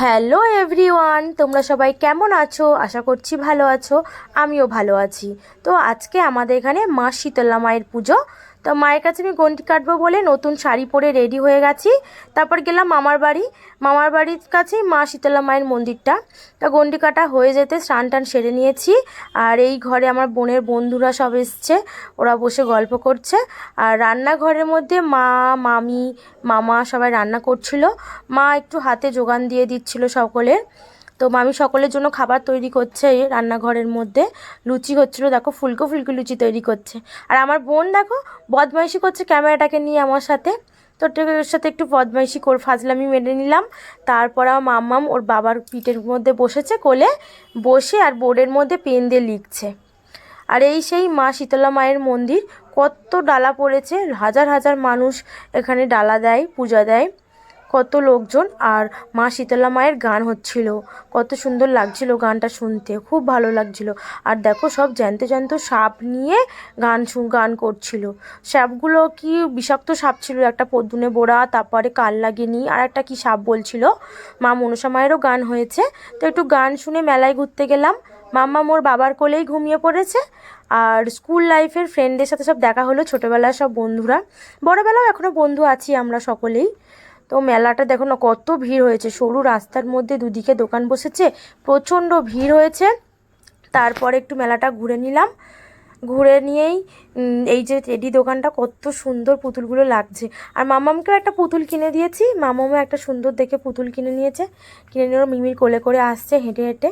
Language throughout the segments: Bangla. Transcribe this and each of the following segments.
হ্যালো এভরিওয়ান, তোমরা সবাই কেমন আছো? আশা করছি ভালো আছো, আমিও ভালো আছি। তো আজকে আমাদের এখানে মা শীতলা মায়ের পুজো। তো মায়ের কাছে আমি গন্টি কাটবো বলে নতুন শাড়ি পরে রেডি হয়ে গেছি। তারপর গেলাম মামার বাড়ি। মামার বাড়ির কাছেই মা শীতলা মায়ের মন্দিরটা। তা গন্ডি কাটা হয়ে যেতে স্নান টান সেরে নিয়েছি। আর এই ঘরে আমার বোনের বন্ধুরা সব এসছে। ওরা বসে গল্প করছে। আর রান্নাঘরের মধ্যে মা, মামি, মামা সবাই রান্না করছিল। মা একটু হাতে যোগান দিয়ে দিচ্ছিল সকলের তো মামি সকলের জন্য খাবার তৈরি করছে রান্নাঘরের মধ্যে। লুচি হচ্ছিল, দেখো, ফুলকো ফুলকো লুচি তৈরি করছে। আর আমার বোন, দেখো, বদমাইশি করছে ক্যামেরাটাকে নিয়ে আমার সাথে। তো, ওর সাথে একটু বদমাইশি করে, ফাজলামি মেনে নিলাম। তারপর আমার মাম্মাম ওর বাবার পিঠের মধ্যে বসেছে কোলে, বসে আর বোর্ডের মধ্যে পেন দিয়ে লিখছে। আর এই সেই মা শীতলা মায়ের মন্দির, কত ডালা পড়েছে, হাজার হাজার মানুষ এখানে ডালা দেয়, পূজা দেয়। কত লোকজন আর মা শীতলা মায়ের গান হচ্ছিল। কত সুন্দর লাগছিল গানটা শুনতে, খুব ভালো লাগছিল। আর দেখো সব জ্যান্ত জ্যান্ত সাপ নিয়ে গান গান করছিল। সাপগুলো কি বিষাক্ত সাপ ছিল? একটা পদ্মুনে বোড়া, তারপরে কাল লাগেনি, আর একটা কি সাপ বলছিল? মা মনসা মায়েরও গান হয়েছে। তো একটু গান শুনে মেলায় ঘুরতে গেলাম। মাম্মা মোর বাবার কোলেই ঘুমিয়ে পড়েছে। আর স্কুল লাইফের ফ্রেন্ডদের সাথে সব দেখা হলো। ছোটোবেলার সব বন্ধুরা, বড়োবেলাও এখনও বন্ধু আছি আমরা সকলেই। তো মেলাটা দেখো না, কত ভিড় হয়েছে। সরু রাস্তার মধ্যে দুদিকে দোকান বসেছে, প্রচণ্ড ভিড় হয়েছে। তারপরে একটু মেলাটা ঘুরে নিলাম। ঘুরে নিয়েই এই যে টেডি দোকানটা কত সুন্দর পুতুলগুলো লাগছে। আর মামামকেও একটা পুতুল কিনে দিয়েছি। মামামও একটা সুন্দর দেখে পুতুল কিনে নিয়েছে। কিনে নিয়ে মিমির কোলে করে আসছে হেঁটে হেঁটে।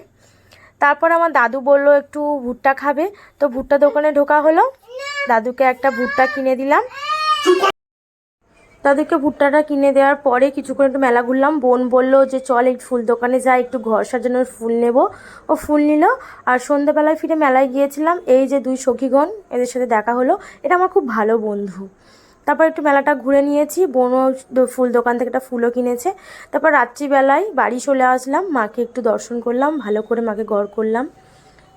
তারপর আমার দাদু বলল, একটু ভুট্টা খাবে। তো ভুট্টা দোকানে ঢোকা হলো। দাদুকে একটা ভুট্টা কিনে দিলাম। তাদেরকে ভুট্টাটা কিনে দেওয়ার পরে কিছুক্ষণ একটু মেলা ঘুরলাম। বোন বলল যে, চল এই ফুল দোকানে যাই একটু ঘর সাজানোর ফুল নেব। ও ফুল নিল আর সন্ধ্যেবেলায় ফিরে মেলায় গিয়েছিলাম। এই যে দুই সখীগণ, এদের সাথে দেখা হলো। এটা আমার খুব ভালো বন্ধু। তারপর একটু মেলাটা ঘুরে নিয়েছি। বোনও ফুল দোকান থেকে একটা ফুলও কিনেছে। তারপর রাত্রিবেলায় বাড়ি চলে আসলাম। মাকে একটু দর্শন করলাম, ভালো করে মাকে গড় করলাম।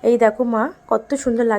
এই দেখো মা, কত সুন্দর লাগে